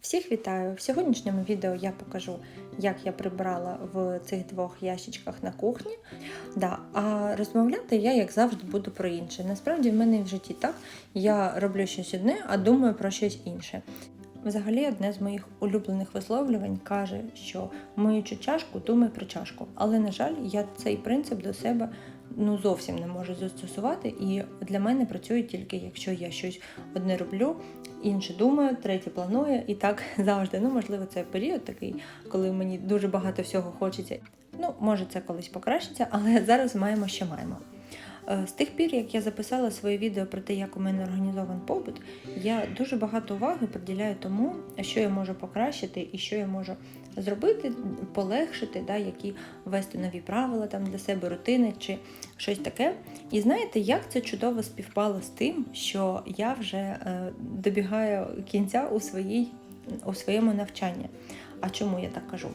Всіх вітаю! В сьогоднішньому відео я покажу, як я прибрала в цих двох ящичках на кухні. Да, а розмовляти я, як завжди, буду про інше. Насправді, в мене в житті так. Я роблю щось одне, а думаю про щось інше. Взагалі, одне з моїх улюблених висловлювань каже, що миючи чашку, думай про чашку. Але, на жаль, я цей принцип до себе ну зовсім не можу застосувати, і для мене працює тільки якщо я щось одне роблю, інше думаю, третє планую, і так завжди. Ну, можливо, це період такий, коли мені дуже багато всього хочеться. Ну, може, це колись покращиться, але зараз маємо, що маємо. Е, З тих пір, як я записала своє відео про те, як у мене організований побут, я дуже багато уваги приділяю тому, що я можу покращити і що я можу зробити, полегшити, да, які ввести нові правила там для себе, рутини чи щось таке. І знаєте, як це чудово співпало з тим, що я вже е, добігаю кінця у, своїй, у своєму навчанні. А чому я так кажу?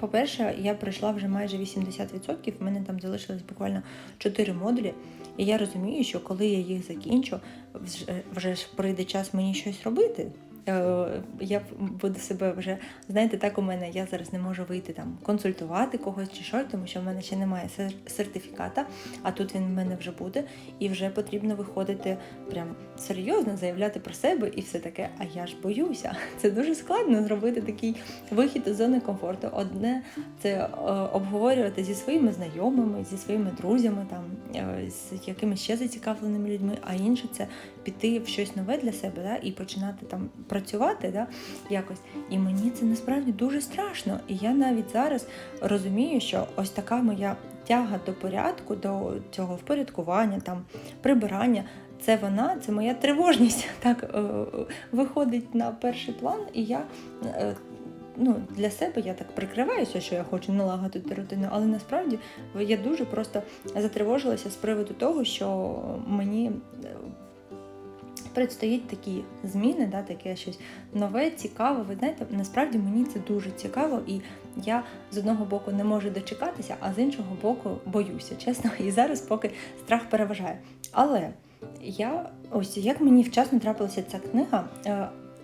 По-перше, я пройшла вже майже 80%, в мене там залишилось буквально 4 модулі, і я розумію, що коли я їх закінчу, вже, вже прийде час мені щось робити. Е, Я буду себе вже, знаєте, так у мене я зараз не можу вийти там консультувати когось чи що, тому що в мене ще немає сер- сертифіката, а тут він в мене вже буде, і вже потрібно виходити прям серйозно, заявляти про себе і все таке. А я ж боюся. Це дуже складно зробити такий вихід із зони комфорту. Одне це е, обговорювати зі своїми знайомими, зі своїми друзями, там е, з якимись ще зацікавленими людьми, а інше це піти в щось нове для себе да, і починати там працювати да, якось. І мені це насправді дуже страшно. І я навіть зараз розумію, що ось така моя тяга до порядку, до цього впорядкування, там прибирання. Це вона, це моя тривожність так е, виходить на перший план, і я е, ну, для себе я так прикриваюся, що я хочу налагодити рутину, але насправді я дуже просто затривожилася з приводу того, що мені е, предстоїть такі зміни, да, таке щось нове, цікаве. Ви знаєте, насправді мені це дуже цікаво, і я з одного боку не можу дочекатися, а з іншого боку боюся, чесно. І зараз поки страх переважає. Але я ось як мені вчасно трапилася ця книга.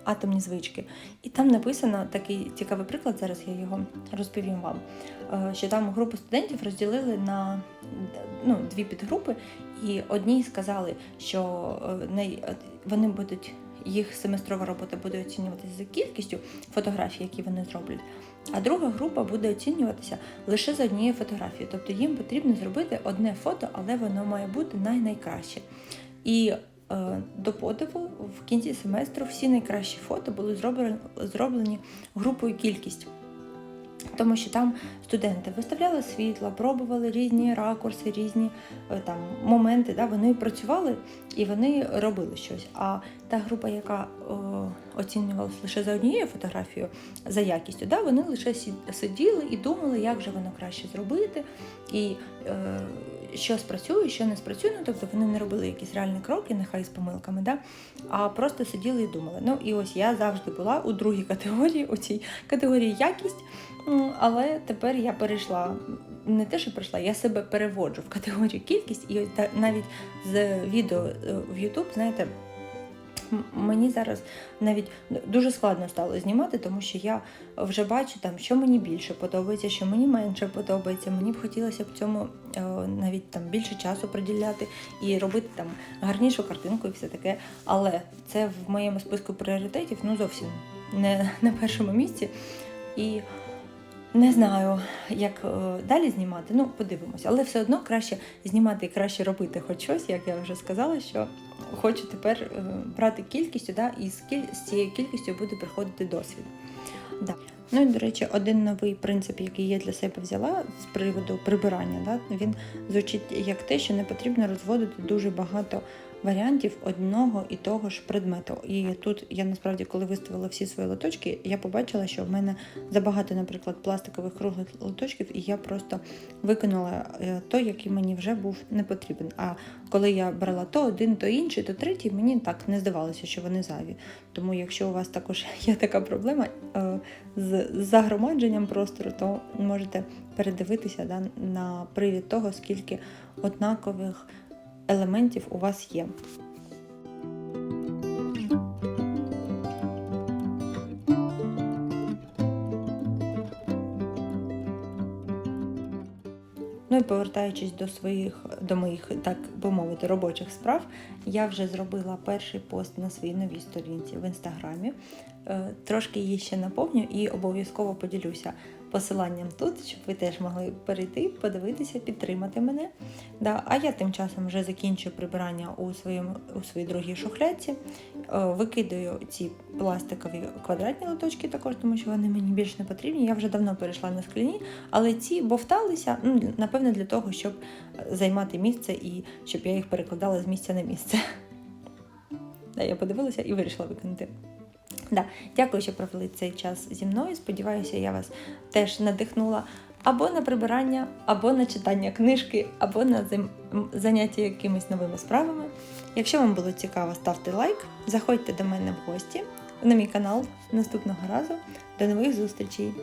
Атомні звички, і там написано такий цікавий приклад. Зараз я його розповім вам. е, Що там групу студентів розділили на ну, дві підгрупи, і одні сказали, що е, вони будуть їх семестрова робота буде оцінюватися за кількістю фотографій, які вони зроблять. А друга група буде оцінюватися лише за однією фотографією. Тобто їм потрібно зробити одне фото, але воно має бути най-найкраще. І до подиву в кінці семестру всі найкращі фото були зроблені, зроблені групою кількість. Тому що там студенти виставляли світло, пробували різні ракурси, різні е, там моменти. Да, вони працювали і вони робили щось. А та група, яка о, оцінювалася лише за однією фотографією, за якістю, да, вони лише сиділи і думали, як же воно краще зробити, і е, що спрацює, що не спрацює. Ну, тобто вони не робили якісь реальні кроки, нехай з помилками, да, а просто сиділи і думали. Ну і ось я завжди була у другій категорії, у цій категорії якість. Але тепер я перейшла, не те, що прийшла, я себе переводжу в категорію кількість, і ось навіть з відео е, в YouTube, знаєте, мені зараз навіть дуже складно стало знімати, тому що я вже бачу там, що мені більше подобається, що мені менше подобається. Мені б хотілося б цьому е, навіть там більше часу приділяти і робити там гарнішу картинку і все таке. Але це в моєму списку пріоритетів ну зовсім не на першому місці. І не знаю, як е, далі знімати. Ну, подивимося, але все одно краще знімати і краще робити хоч щось, як я вже сказала, що хочу тепер е, брати кількістю, да, і з, цією кількістю буде приходити досвід. Да. Ну і до речі, один новий принцип, який я для себе взяла з приводу прибирання, да, він звучить як те, що не потрібно розводити дуже багато варіантів одного і того ж предмету. І тут я насправді, коли виставила всі свої лоточки, я побачила, що в мене забагато, наприклад, пластикових круглих лоточків, і я просто викинула е, той, який мені вже був не потрібен. А коли я брала то один, то інший, то третій, мені так не здавалося, що вони зайві. Тому, якщо у вас також є така проблема е, з загромадженням простору, то можете передивитися да, на привід того, скільки однакових елементів у вас є. Ну і повертаючись до своїх, до моїх, так би мовити, робочих справ, я вже зробила перший пост на своїй новій сторінці в інстаграмі. Е, трошки її ще наповню і обов'язково поділюся посиланням тут, щоб ви теж могли перейти, подивитися, підтримати мене. Да, а я тим часом вже закінчую прибирання у, своєму, у своїй другій шухляці. Е, Викидаю ці пластикові квадратні лоточки також, тому що вони мені більш не потрібні. Я вже давно перейшла на скляні, але ці бовталися, ну, напевно, для того, щоб займати місце і щоб я їх перекладала з місця на місце. Я подивилася і вирішила викинути. Да, дякую, що провели цей час зі мною. Сподіваюся, я вас теж надихнула або на прибирання, або на читання книжки, або на заняття якимись новими справами. Якщо вам було цікаво, ставте лайк, заходьте до мене в гості на мій канал наступного разу. До нових зустрічей!